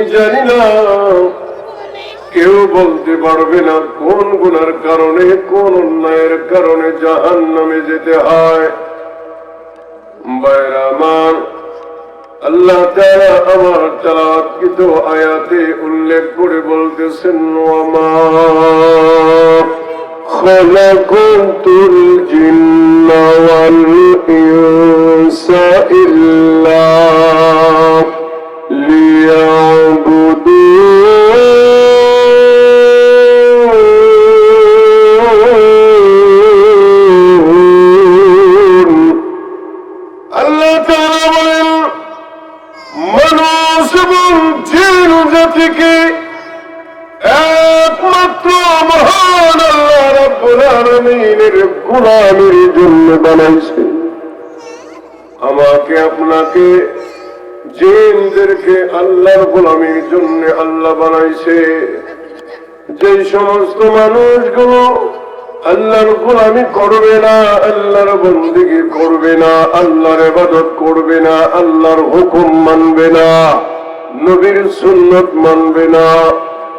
আমি জানি না কেউ বলতে পারবে না কোন গুনার কারণে, কোন অন্যায়ের কারণে জাহান নামে যেতে হয়। বাইরামান আল্লাহ তারা আমার চালাকিত আয়াতে উল্লেখ করে বলতেছেন খলকুল ইল্লা। একমাত্র মহান আল্লাহ রাব্বুল আলামিনের জন্য বানাইছে। আমাকে আপনাকে জিনদেরকে আল্লাহর গোলামের জন্য আল্লাহ বানাইছে। যে সমস্ত মানুষগুলো আল্লাহর গোলামি করবে না, আল্লাহর বন্দিগি করবে না, আল্লাহর ইবাদত করবে না, আল্লাহর হুকুম মানবে না, নবীর সুন্নত মানবে না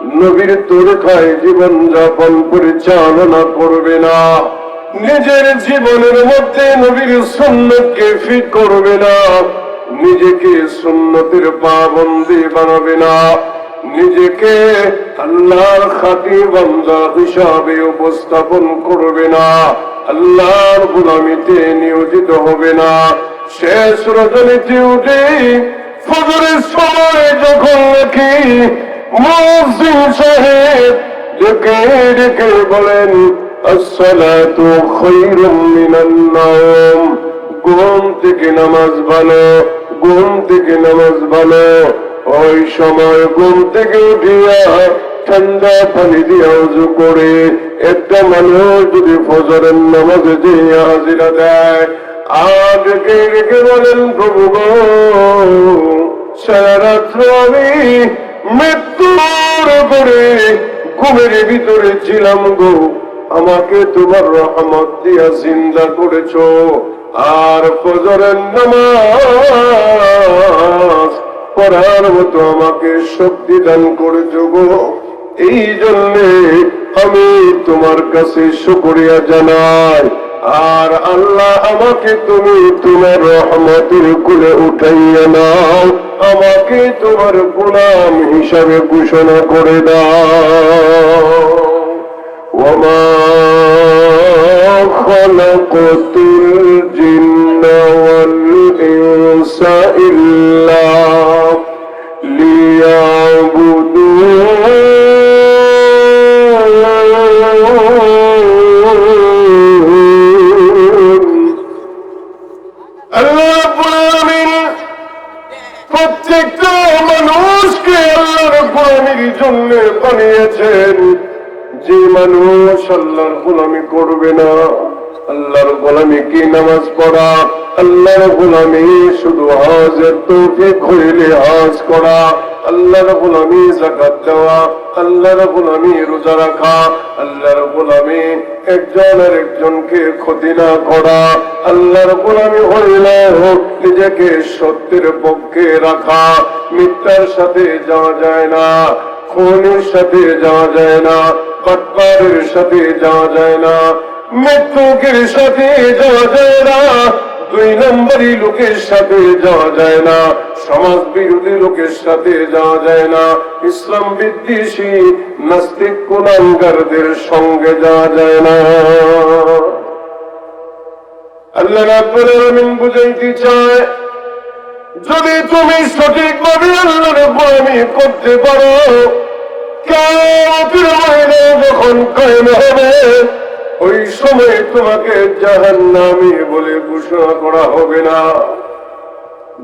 নবীর তরিকায় জীবন যাপন পরিচালনা করবে না। নিজের জীবনের মধ্যে নবীর সুন্নতকে ফিট করবে না। নিজেকে সুন্নতের পাবন্দি বানাবে না। নিজেকে আল্লাহর খাতি বান্দা হিসাবে উপস্থাপন করবে না। আল্লাহর গুলামিতে নিয়োজিত হবে না। শেষ রজনীতে উঠে ফজরের সময় যখন নাকি বলেন ঘুম থেকে নামাজ ভালো, ঘুম থেকে নামাজ ভালো। ওই সময় ঘুম থেকে উঠিয়া ঠান্ডা পানি দিয়ে করে একটা মানুষ যদি ফজরের নামাজে দিয়ে হাজিরা দেয় আর রেখে রেখে বলেন, প্রভু গো, সারা রাত্র আমি মৃত্যুর করে ঘুমের ভিতরে ছিলাম গো। আমাকে তোমার রহমত দিয়া জিন্দা করেছ। আর ফজরের নামাজ পড়ার মতো আমাকে শক্তি দান করেছ গো। এই জন্যে আমি তোমার কাছে শুকরিয়া জানাই। আর আল্লাহ আমাকে তুমি তোমার রহমতের কুলে উঠাইয়া নাও আমাকে তোমার গোলাম হিসাবে ঘোষণা করে দাও وما خلقت الجن والإنس إلا প্রত্যেকটা মানুষকে আল্লাহর গোলামির জন্য বানিয়েছেন। যে মানুষ আল্লাহর গোলামি করবে না, আল্লাহর গোলামি কি নামাজ পড়া, আল্লাহর গোলামি শুধু হাজের তৌফিক হইলে হাজ করা, আল্লাহর গোলামি জাকাত দেওয়া আল্লাহর আমি রোজা রাখা আল্লাহর গোলামি একজন আর একজনকে ক্ষতি না করা আল্লাহর গোলামি হইলে নিজেকে সত্যের পক্ষে রাখা, মিথ্যার সাথে যাওয়া যায় না, খুনের সাথে যাওয়া যায় না কট্টারের সাথে যাওয়া যায় না, মৃত্যুকের সাথে যাওয়া যায় না দুই নম্বরই লোকের সাথে যাওয়া যায় না। সমাজ বিরোধী লোকের সাথে যাওয়া যায় না। ইসলাম বিদ্বেষী নাস্তিক কুলাঙ্গারদের সঙ্গে যাওয়া যায় না। আল্লাহ রাব্বুল বুঝাইতে চায়, যদি তুমি সঠিকভাবে আল্লাহর গোলামি করতে পারো ময়দানে যখন কায়েম হবে ওই সময় তোমাকে জাহান্নামী বলে ঘোষণা করা হবে না।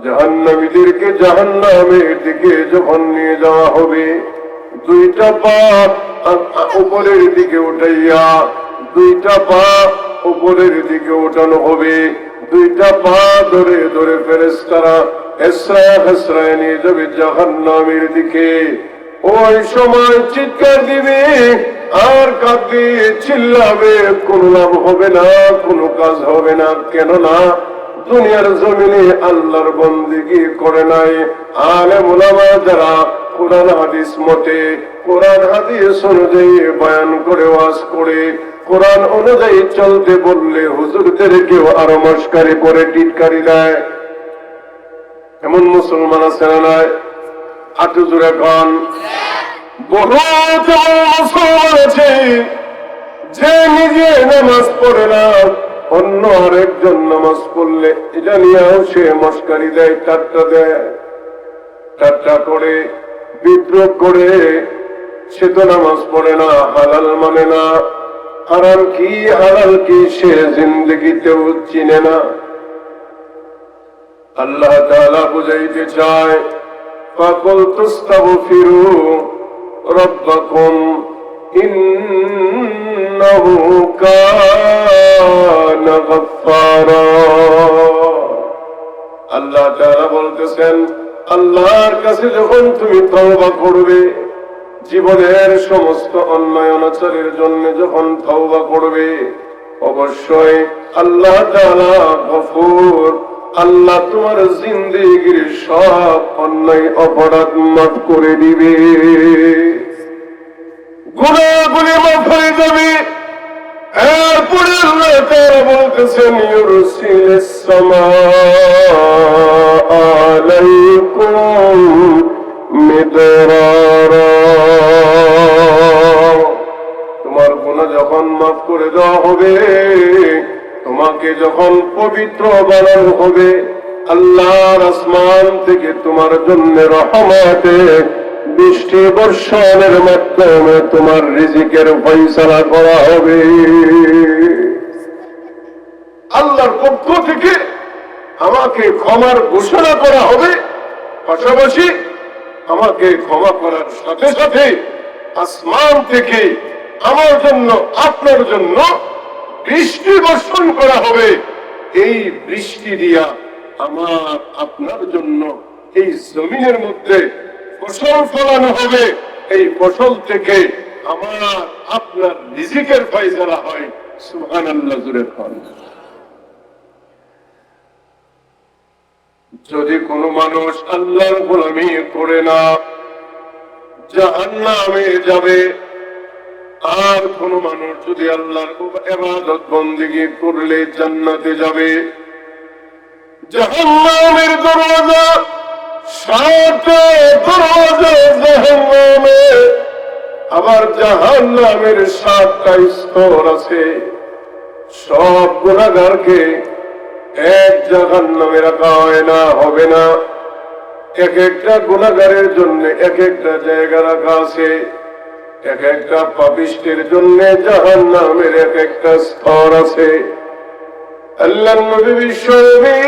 জাহান্নামীদেরকে জাহান্নামের দিকে যখন নিয়ে যাওয়া হবে, দুইটা পা উপরের দিকে উঠাইয়া দুইটা পা উপরের দিকে উঠানো হবে। দুইটা পা ধরে ধরে ফেরেস্তারা এসরা হেসরায় নিয়ে যাবে জাহান্নামের দিকে। ওই সময় চিৎকার দিবে আর কাঁদবে চিল্লাবে? কোন লাভ হবে না, কোনো কাজ হবে না। কেননা দুনিয়ার জমিনে আল্লাহর বন্দিগি করে নাই। আলে মোলামা যারা কোরআন, হাদিস মতে, কোরআন, হাদিস অনুযায়ী বয়ান করে, ওয়াজ করে, কোরআন অনুযায়ী চলতে বললে হুজুরদের কেউ আরও মস্কারি করে, টিটকারি দেয়। এমন মুসলমান আছে না নয় হাঁটু জুড়ে কন। আছে যে নিজে নামাজ পড়ে না। অন্য আরেকজন নামাজ পড়লে এটা নিয়েও সে দেয়, টাট্টা দেয়। টাট্টা করে, বিদ্রোহ করে, সে তো নামাজ পড়ে না, হালাল মানে না। হারাম কি, হালাল কি সে জিন্দগিতেও চিনে না। আল্লাহ তাআলা বুঝাইতে চায়, ফাকুল তুস্তাগফিরু রাব্বাকুম, ইন্নাহু কানা গাফফারা। আল্লাহ তাআলা বলতেছেন, আল্লাহর কাছে যখন তুমি তওবা করবে, জীবনের সমস্ত অন্যায় অনাচারের জন্য যখন তওবা করবে, অবশ্যই আল্লাহ তাআলা গফুর আল্লাহ তোমার জিন্দেগির সব অন্যায় অপরাধ মাফ করে দিবে। গুণাগুলি মাফ হয়ে যাবে। তোমার গুণা যখন মাফ করে দেওয়া হবে তোমাকে যখন পবিত্র বানানো হবে, আল্লাহর আসমান থেকে তোমার জন্য রহমতে, বৃষ্টি বর্ষণের মাধ্যমে তোমার রিজিকের ফয়সালা করা হবে। আল্লাহর পক্ষ থেকে আমাকে ক্ষমার ঘোষণা করা হবে। পাশাপাশি আমাকে ক্ষমা করার সাথে সাথে আসমান থেকে আমার জন্য, আপনার জন্য বৃষ্টি বর্ষণ করা হবে। এই বৃষ্টি দিয়া আমার আপনার জন্য এই জমিনের মধ্যে ফসল ফলানো হবে। এই ফসল থেকে আমার আপনার রিজিকের ফয়সালা হয়। সুহান আল্লাহ খান যদি কোনো মানুষ আল্লাহর গোলামি করে না, জাহান্নামে যাবে। আর কোন মানুষ যদি আল্লাহর এবাদত বন্দিগি করলে জান্নাতে যাবে, জাহান্নামের দরওয়াজা আবার জাহান্নামের সাতটা স্তর আছে। সব গুণাগারকে এক জাহান্নামে রাখা হয় না, হবে না। এক একটা গুণাগারের জন্য এক একটা জায়গা রাখা আছে। এক একটা পাপিষ্টের জন্য জাহান নামের এক একটা স্তর আছে। আল্লাহ নবী বিশ্বনবী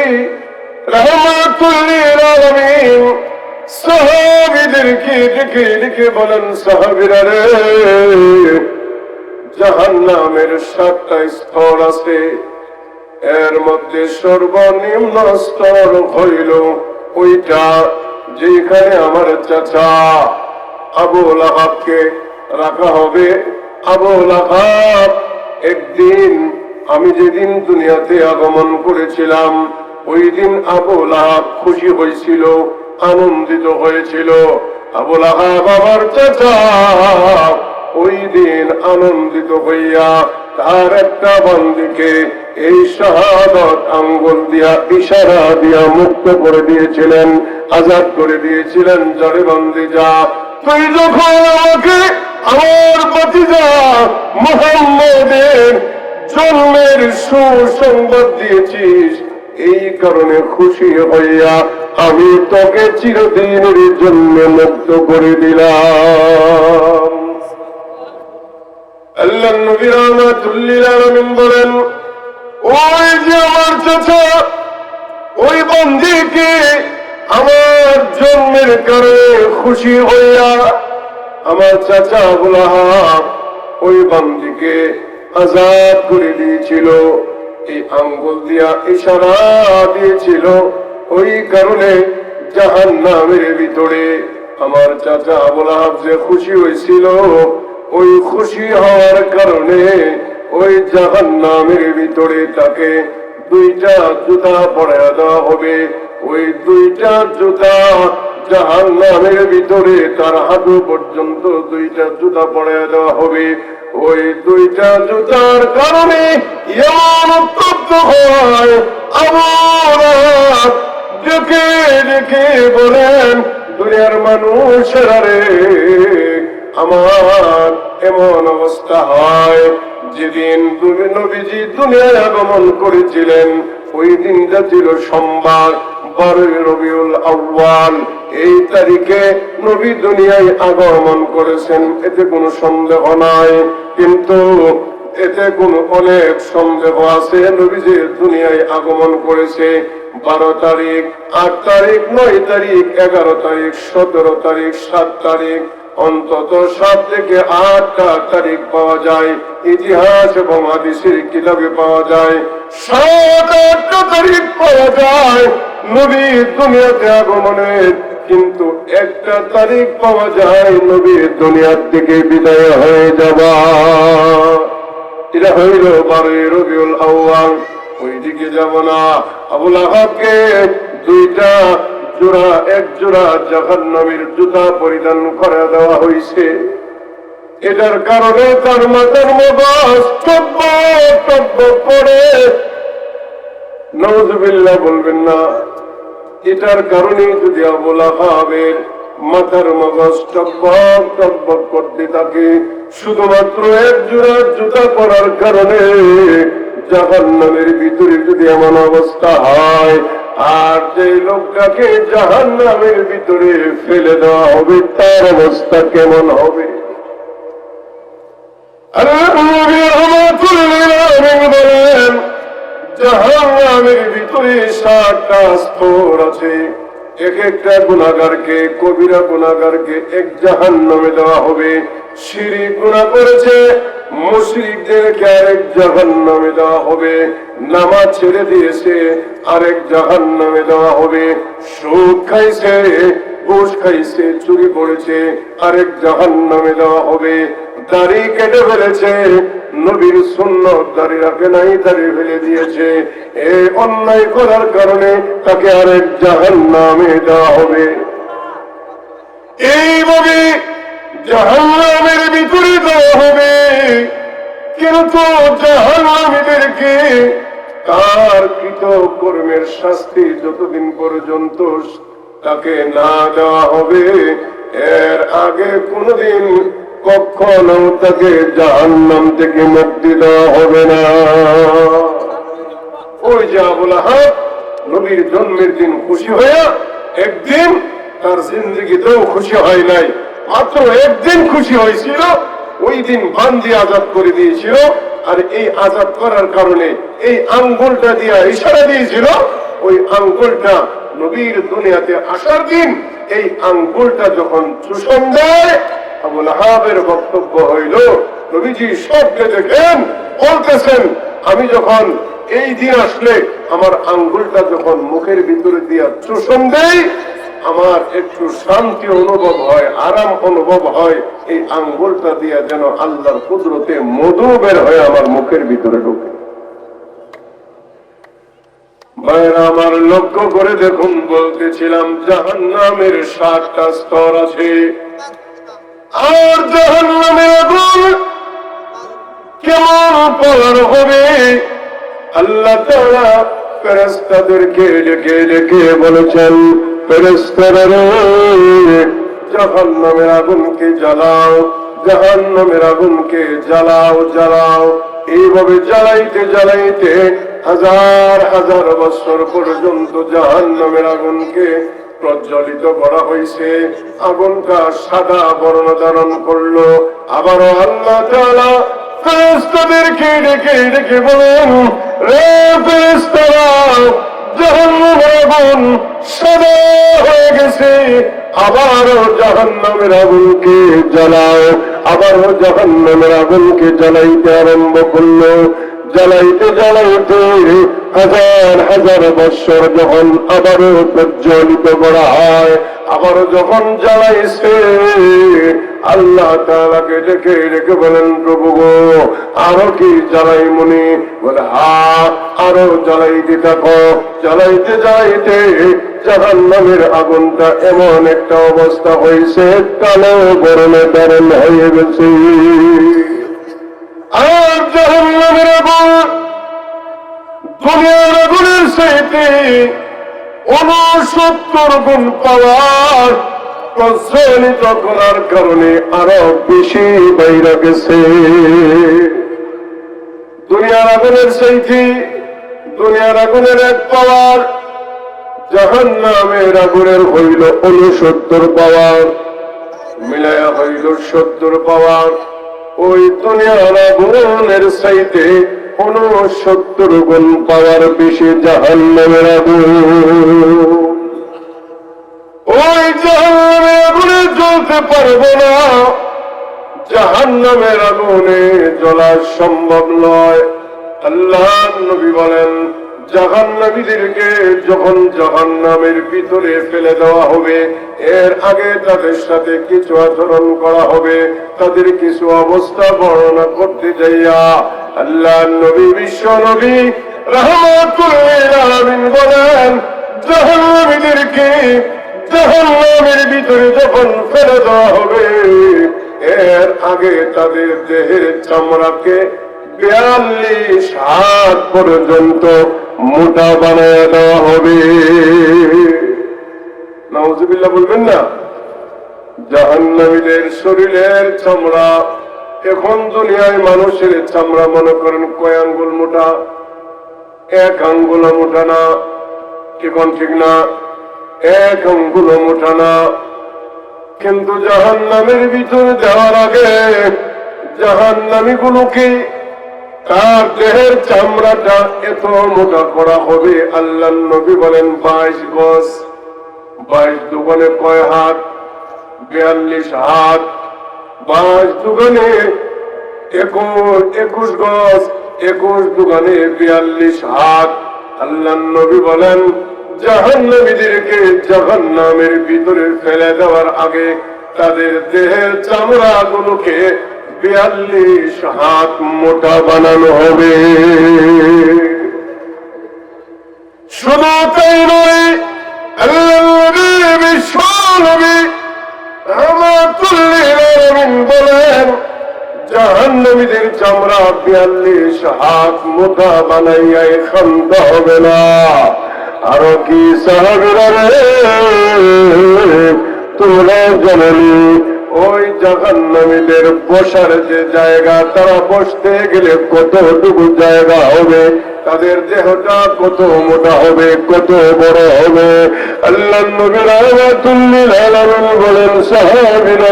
স্তর আছে। এর মধ্যে সর্বনিম্ন স্তর হইল ওইটা যেখানে আমার চাচা আবুল আহাবকে রাখা হবে। একদিন আমি যেদিন দুনিয়াতে আগমন করেছিলাম ওই দিন আবুল আহাব খুশি হয়েছিল, আনন্দিত হয়েছিল। আবুল আহাব আমার চাচা ওই দিন আনন্দিত হইয়া তার একটা বন্দিকে এই শাহাদত আঙ্গুল দিয়া, ইশারা দিয়া মুক্ত করে দিয়েছিলেন, আজাদ করে দিয়েছিলেন জরে বন্দি যা তুই যখন আমাকে আমার বাতিজা মোহাম্মদের জন্মের সুসংবাদ দিয়েছিস। এই কারণে খুশি হইয়া আমি তোকে চিরদিনের জন্য মুক্ত করে দিলাম। বলেন, ওই যে আমার চাচা, ওই বন্দিকে আমার জন্মের কারণে খুশি হইয়া আমার চাচা আবুল আহাব ওই বন্দিকে আজাদ করে দিয়েছিল। এই আঙ্গুল দিয়া ইশারা দিয়েছিল। ওই কারণে জাহান নামের ভিতরে আমার চাচা আবুল আহাব যে খুশি হয়েছিল, ওই খুশি হওয়ার কারণে ওই জাহান নামের ভিতরে তাকে দুইটা জুতা পরে দেওয়া হবে। ওই দুইটা জুতা জাহান নামের ভিতরে, তার হাঁটু পর্যন্ত দুইটা জুতা পড়ে দেওয়া হবে। ওই দুইটা জুতার কারণে এমন উত্তপ্ত হয় আমার ডেকে ডেকে বলেন, দুনিয়ার মানুষেরা রে, আমার এমন অবস্থা হয় যেদিন নবীজি দুনিয়ায় আগমন করেছিলেন। ওই দিনটা ছিল সোমবার। এই তারিখে নবী দুনিয়ায় আগমন করেছেন, এতে কোনো সন্দেহ নাই। কিন্তু এতে কোন অনেক সন্দেহ আছে, নবী যে দুনিয়ায় আগমন করেছে, বারো তারিখ, আট তারিখ, নয় তারিখ, এগারো তারিখ, সতেরো তারিখ, সাত তারিখ অন্তত সাত থেকে আটটা তারিখ পাওয়া যায়। ইতিহাস এবং আদিসের কিতাবে পাওয়া যায়। সাত আটটা তারিখ পাওয়া যায়। নবী দুনিয়াতে আগমনের কিন্তু একটা তারিখ পাওয়া যায় নবী দুনিয়ার থেকে বিদায় হয়ে যাবা এটা হইল বারোই রবিউল আউ্বাল ওইদিকে যাব না। আবুল আহাবকে দুইটা জোড়া, এক জোড়া জাহান নবীর জুতা পরিধান করে দেওয়া হয়েছে এটার কারণে তার টব্ব টব্ব করে নজবিল্লা বলবেন না, এটার কারণে যদি আবুল আহাবের মাথার মগজ টব্বক করতে থাকে, শুধুমাত্র এক জোড়া জুতা পরার কারণে জাহান নামের ভিতরে যদি এমন অবস্থা হয় আর যে লোকটাকে জাহান নামের ভিতরে ফেলে দেওয়া হবে, তার অবস্থা কেমন হবে? জাহান নামের ভিতরে সাতটা স্তর আছে। এক একটা গুণাগারকে কবিরা গুণাগারকে এক জাহান নামে দেওয়া হবে। সিঁড়ি গুণা করেছে মুশরিকদেরকে আরেক জাহান্নামে দেওয়া হবে। নামাজ ছেড়ে দিয়েছে, আরেক জাহান্নামে দেওয়া হবে। সুদ খাইছে, ঘুষ খাইছে, চুরি করেছে, আরেক জাহান্নামে দেওয়া হবে। দাড়ি কেটে ফেলেছে নবীর শূন্য দাড়ি রাখে নাই দাড়ি ফেলে দিয়েছে। এই অন্যায় করার কারণে তাকে আরেক জাহান নামে দেওয়া হবে। এইভাবে জাহান নামের দেওয়া হবে। কিন্তু জাহান নামীদেরকে তার কৃত কর্মের শাস্তি যতদিন পর্যন্ত তাকে না দেওয়া হবে, এর আগে কোনদিন কখনো তাকে জাহান্নাম থেকে মুক্তি দেওয়া হবে না। ওই যে আবুল আহাব নবীর জন্মের দিন খুশি হয়ে একদিন তার জিন্দগিতেও খুশি হয় নাই, মাত্র একদিন খুশি হয়েছিল, ওই দিন বান্দি আজাদ করে দিয়েছিল, আর এই আজাদ করার কারণে এই আঙ্গুলটা দিয়া ইশারা দিয়েছিল, ওই আঙ্গুলটা নবীর দুনিয়াতে আসার দিন এই আঙ্গুলটা যখন চুষণ দেয় বক্তব্য হইল, নবীজি সবকে দেখেন বলতেছেন, আমি যখন এই দিন আসলে আমার আঙ্গুলটা যখন মুখের ভিতরে দিয়া চুষণ দেই, আমার একটু শান্তি অনুভব হয়, আরাম অনুভব হয়, এই আঙ্গুলটা দিয়া যেন আল্লাহর কুদরতে মধু বের হয়ে আমার মুখের ভিতরে ঢুকে। ভাইরা আমার লক্ষ্য করে দেখুন, বলতেছিলাম জাহান নামের সাতটা স্তর আছে। আর জাহান নামের আগুন কেমন পার হবে? আল্লাহ তাআলা ফেরেশতাদেরকে ডেকে ডেকে বলেছেন, ফেরেশতারা রে জাহান্নামের আগুনকে জ্বালাও জাহান্নামের আগুনকে জ্বালাও জ্বালাও। এইভাবে জ্বালাইতে জ্বালাইতে হাজার হাজার বছর পর্যন্ত জাহান্নামের আগুনকে প্রজ্বলিত করা হয়েছে। আগুনটা সাদা বর্ণ ধারণ করল। আবারও আল্লাহ হয়ে গেছে। আবারও জাহান্নামের জ্বালাও। আবারও জাহান্নামের আগুনকে জ্বালাইতে আরম্ভ করল। জ্বালাইতে জ্বালাইতে হাজার হাজার বৎসর যখন আবারও প্রজ্বলিত করা হয়, আবারও যখন জ্বালাইছে, আল্লাহ তালাকে ডেকে ডেকে বলেন, প্রভু গো, আরও কি জ্বালাই মনি? বলে, হা, আরও জ্বালাইতে থাকো। জ্বালাইতে যাইতে জাহান নামের আগুনটা এমন একটা অবস্থা হয়েছে, কালো গরমে দারুণ হয়ে গেছে। সাইতে উনসত্তর গুণ পাওয়ার প্রচলিত করার কারণে আরও বেশি বাইরে গেছে। দুনিয়ার আগুনের সাইতে দুনিয়ার আগুনের এক পাওয়ার জাহান নামের আগুনের হইল উনসত্তর পাওয়ার, মিলায়া হইল সত্তর পাওয়ার। ওই দুনিয়ার আগুনের সাইতে উনসত্তর গুণ পাওয়ার বেশি জাহান নামের ওই জাহান্নামের আগুনে জ্বলতে পারব না। জাহান্নামের আগুনে জ্বলা সম্ভব নয়। আল্লাহ নবী বলেন জাহান্নামীদেরকে যখন জাহান্নামের ভিতরে ফেলে দেওয়া হবে, এর আগে তাদের সাথে কিছু আচরণ করা হবে, তাদের কিছু অবস্থা বর্ণনা করতে যাইয়া আল্লাহ নবী, বিশ্ব নবী রহমাতুল্লিল আলামিন বলেন, জাহান্নামীদেরকে জাহান্নামের ভিতরে যখন ফেলে দেওয়া হবে, এর আগে তাদের দেহের চামড়াকে বিয়াল্লিশ হাত পর্যন্ত মোটা বানায় দেওয়া হবে। নাউজুবিল্লাহ বলবেন না? জাহান্নামীদের শরীরের চামড়া, এখন দুনিয়ায় মানুষের চামড়া মনে করেন কয় আঙ্গুল মোটা? এক আঙ্গুল মোটা না। কোন ঠিক না? এক আঙ্গুল মোটা না। কিন্তু জাহান্নামের ভিতরে যাওয়ার আগে জাহান নামী গুলোকে তার দেহের চামড়াটা এত মোটা করা হবে আল্লাহ নবী বলেন, বাইশ গজ। বাইশ দোকানে কয় হাত? বিয়াল্লিশ হাত। বাইশ দোকানে একুশ একুশ গজ। একুশ দোকানে বিয়াল্লিশ হাত। আল্লাহ নবী বলেন, জাহান্নামীদেরকে জাহান্নামের ভিতরে ফেলে দেওয়ার আগে তাদের দেহের চামড়া গুলোকে বিয়াল্লিশ হাত মোটা বানানো হবে। শুধু তাই নয় আল্লাহ বিশ্ব নবী রহমাতুল্লিল আলামিন বলেন, জাহান্নামীদের চামড়া বিয়াল্লিশ হাত মোটা বানাইয়া খান্ত হবে না। আরও কি সাহাবিরা রে জননী ওই জাহান্নামীদের বসার যে জায়গা, তারা বসতে গেলে কতটুকু জায়গা হবে? তাদের দেহটা কত মোটা হবে, কত বড় হবে? আল্লাহ নবীর বলেন, সাহাবীরা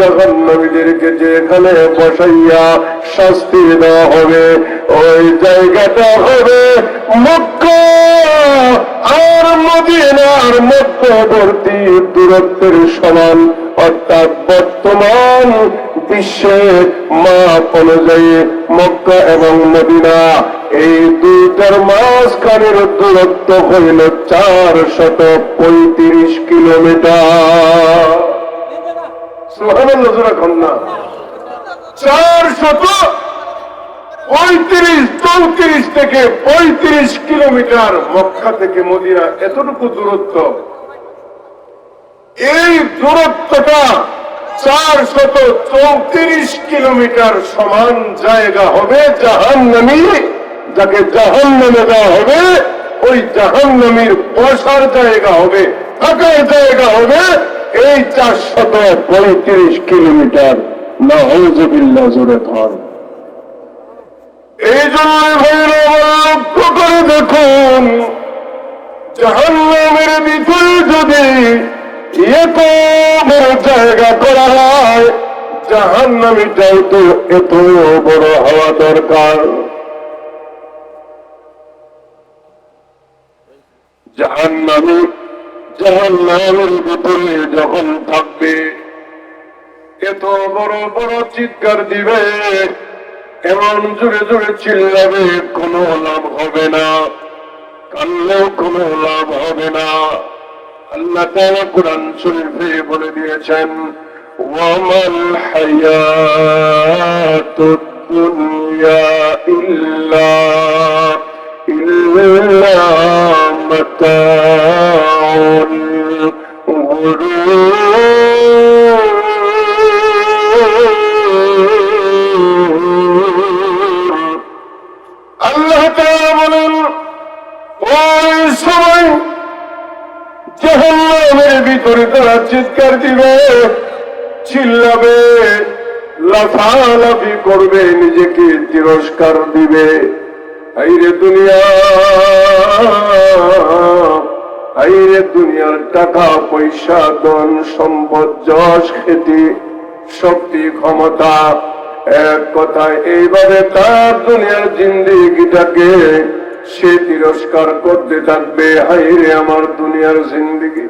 জাহান্নামীদেরকে যেখানে বসাইয়া শাস্তি দেওয়া হবে, ওই জায়গাটা হবে মক্কা। আর মদিনার মধ্যবর্তী দূরত্বের সমান, অর্থাৎ বর্তমান বিশ্বের মাপ অনুযায়ী মক্কা এবং মদিনা, এই দুইটার মাঝখানের দূরত্ব হইল চার শত পঁয়ত্রিশ কিলোমিটার। এতটুকু দূরত্ব। এই দূরত্বটা চার শত চৌত্রিশ কিলোমিটার সমান জায়গা হবে জাহান নামি যাকে জাহান নামে দেওয়া হবে, ওই জাহান নামির বসার জায়গা হবে থাকার জায়গা হবে, এই চারশত পঁয়ত্রিশ কিলোমিটার না হজবিল্লা জোরে ধর। এই জন্য লক্ষ্য করে দেখুন, জাহান্নামের ভিতরে যদি জায়গা করা হয়, জাহান্নামিটাও তো এত বড় হওয়া দরকার। জাহান্নামি জাহান নামের ভিতরে যখন থাকবে এত বড় বড় চিৎকার দিবে। এমন জোরে জোরে চিল্লাবে, কোনো লাভ হবে না। কানলেও কোনো লাভ হবে না। আল্লাহ তারা কোরআন শরীফে বলে দিয়েছেন ইল্লা ইল্লা মতা ভিতরে তারা চিৎকার দিবে চিল্লাবে লাফালাফি করবে নিজেকে তিরস্কার দিবে। আইরে দুনিয়া! আইরে দুনিয়ার টাকা, পয়সা, ধন, সম্পদ, যশ, খ্যাতি, শক্তি, ক্ষমতা, এক কথায় এইভাবে তার দুনিয়ার জিন্দিগিটাকে সে তিরস্কার করতে থাকবে। হাইরে, আমার দুনিয়ার জিন্দিগি।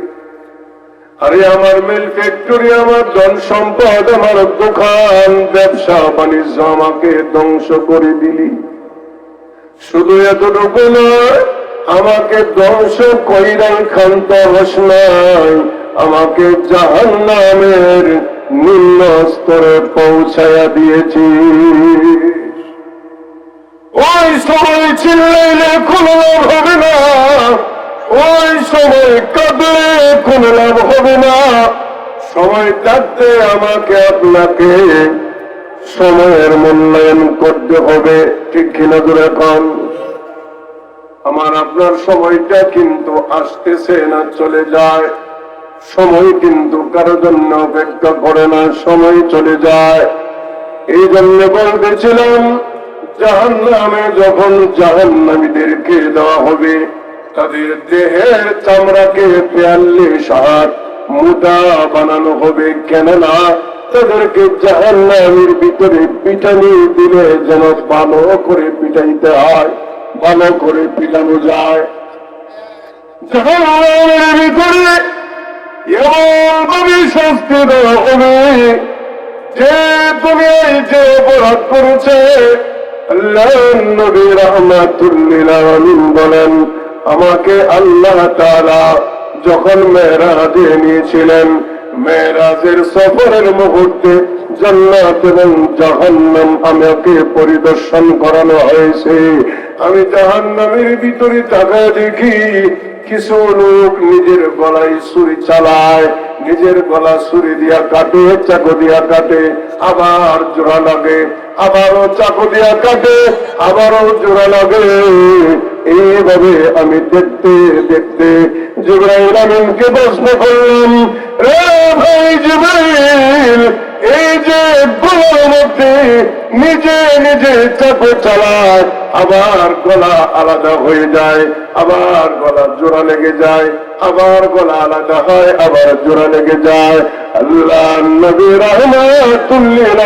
আরে আমার মিল ফ্যাক্টরি, আমার ধন সম্পদ, আমার দোকান, ব্যবসা, বাণিজ্য আমাকে ধ্বংস করে দিলি। শুধু এতটুকু নয় আমাকে ধ্বংস কইরাই খান্ত হসনান আমাকে জাহান নামের নিম্ন স্তরে পৌঁছায়া দিয়েছি। ওই সময় চিল্লাইলে কোনো লাভ হবে না, ওই সময় কাঁদলে কোনো লাভ হবে না। সময় থাকতে আমাকে আপনাকে সময়ের মূল্যায়ন করতে হবে, ঠিক কিনা দূরে কম আপনার সময়টা কিন্তু আসতেছে না, চলে যায়। সময় কিন্তু কারও জন্য অপেক্ষা করে না, সময় চলে যায়। এই জন্য বলতেছিলাম জাহান নামে যখন জাহান নামীদেরকে দেওয়া হবে, তাদের দেহের চামড়াকে বিয়াল্লিশ হাত মোটা বানানো হবে। কেননা তাদেরকে জাহান নামের ভিতরে পিটানি দিলে যেন ভালো করে পিটাইতে হয়। ভালো করে পিটানো যায়। বলেন, আমাকে আল্লাহ তাআলা যখন মেয়েরাজে নিয়েছিলেন, মেয়েরাজের সফরের মুহূর্তে জান্নাত এবং জাহান্নাম আমাকে পরিদর্শন করানো হয়েছে। আমি জাহান্নামের ভিতরে তাকায় দেখি কিছু লোক নিজের গলায় ছুরি চালায়, নিজের গলা ছুরি দিয়া কাটে চাকু দিয়া কাটে আবার জোড়া লাগে, আবারও চাকু দিয়া কাটে আবারও জোড়া লাগে। এইভাবে আমি দেখতে দেখতে জিব্রাইল আমিনকে প্রশ্ন করলাম, রে ভাই জিব্রাইল এই যে গলার মধ্যে নিজে নিজে চাকু চালায়, আবার গলা আলাদা হয়ে যায়, আবার গলা জোড়া লেগে যায়, আবার গলা আলাদা হয়, আবার জোড়া লেগে যায়। আল্লাহ নবী রহমাতুল্লিল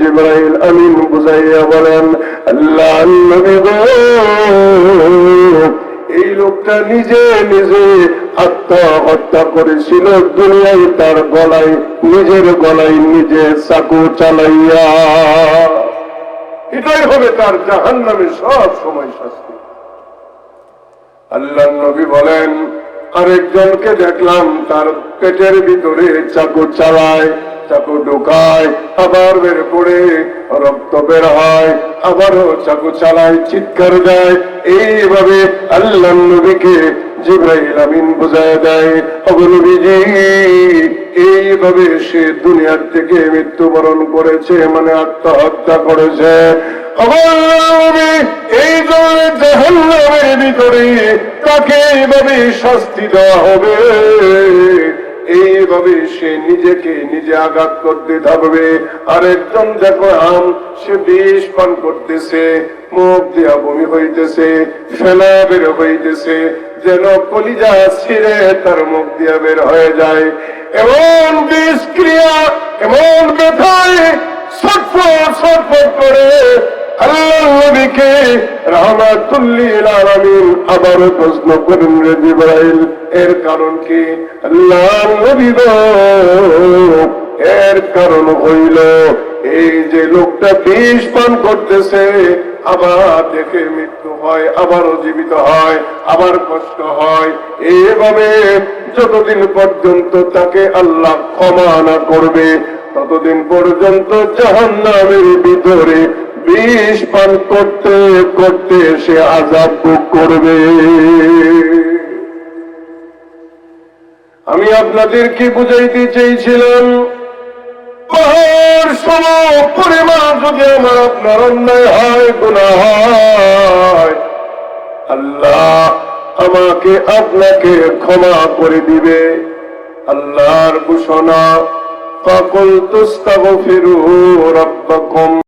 জিব্রাইল আমিন বুঝাইয়া বলেন, আল্লাহ নবী এই লোকটা নিজে নিজে আত্মহত্যা করেছিল। দুনিয়ায় তার গলায়, নিজের গলায় নিজে চাকু চালাইয়া। এটাই হবে তার জাহান নামে সব সময় শাস্তি। আল্লাহ নবী বলেন, আরেকজনকে দেখলাম তার পেটের ভিতরে চাকু চালায়। চাকু ঢোকায়, আবার বের করে রক্ত বের হয়, আবারও চাকু চালায়, চিৎকার দেয়। এইভাবে আল্লাহ নবীকে জিব্রাইল আমিন বোঝায় দেয়। এইভাবে সে দুনিয়ার থেকে মৃত্যুবরণ করেছে মানে আত্মহত্যা করেছে। এই জাহান্নামের ভিতরে তাকে এইভাবে শাস্তি দেওয়া হবে। এইভাবে সে নিজেকে নিজে আঘাত করতে থাকবে। আরেকজন দেখো আম সে বিষ পান করতেছে, মুখ দিয়া বমি হইতেছে ফেলা বের হইতেছে, যেন কলিজা ছিঁড়ে তার মুখ দিয়া বের হয়ে যায়। এমন বিষক্রিয়া, এমন ব্যথায় ছটফট ছটফট করে আল্লাহ নবীকে রহমাতুল্লিল আলামিন আবারও প্রশ্ন করেন রে জিবরাইল এর কারণ কি? আল্লাহ নবী গো, এর কারণ হইল এই যে লোকটা বিষ পান করতেছে আবার দেখে মৃত্যু হয় আবারও জীবিত হয় আবার কষ্ট হয়। এভাবে যতদিন পর্যন্ত তাকে আল্লাহ ক্ষমা না করবে ততদিন পর্যন্ত জাহান্নামের ভিতরে বিষ পান করতে করতে সে আজাব ভোগ করবে। আমি আপনাদেরকে বুঝাইতে চেয়েছিলাম আল্লাহ আমাকে আপনাকে ক্ষমা করে দিবে। আল্লাহর ঘোষণা সকল ফিরু রব্বকম।